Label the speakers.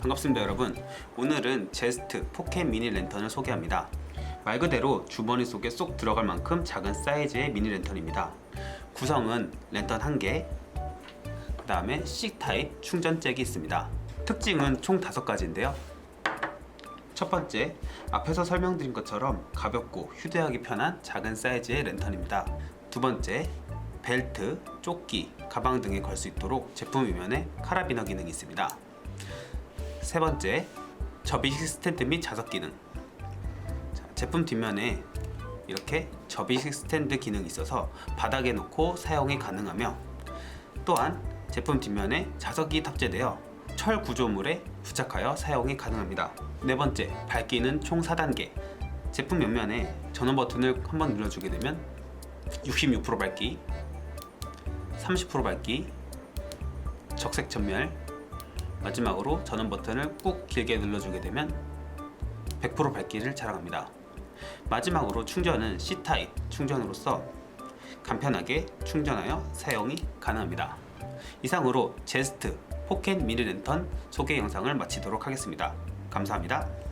Speaker 1: 반갑습니다 여러분. 오늘은 제스트 포켓 미니 랜턴을 소개합니다. 말 그대로 주머니 속에 쏙 들어갈 만큼 작은 사이즈의 미니 랜턴입니다. 구성은 랜턴 1개 그 다음에 C타입 충전잭이 있습니다. 특징은 총 5가지인데요. 첫 번째, 앞에서 설명드린 것처럼 가볍고 휴대하기 편한 작은 사이즈의 랜턴입니다. 두 번째, 벨트, 조끼, 가방 등에 걸 수 있도록 제품 위면에 카라비너 기능이 있습니다. 세 번째, 접이식 스탠드 및 자석 기능. 자, 제품 뒷면에 이렇게 접이식 스탠드 기능이 있어서 바닥에 놓고 사용이 가능하며 또한 제품 뒷면에 자석이 탑재되어 철 구조물에 부착하여 사용이 가능합니다. 네 번째, 밝기는 총 4단계. 제품 옆면에 전원 버튼을 한번 눌러주게 되면 66% 밝기, 30% 밝기, 적색 전멸, 마지막으로 전원 버튼을 꾹 길게 눌러주게 되면 100% 밝기를 자랑합니다. 마지막으로 충전은 C타입 충전으로서 간편하게 충전하여 사용이 가능합니다. 이상으로 제스트 포켓 미니 랜턴 소개 영상을 마치도록 하겠습니다. 감사합니다.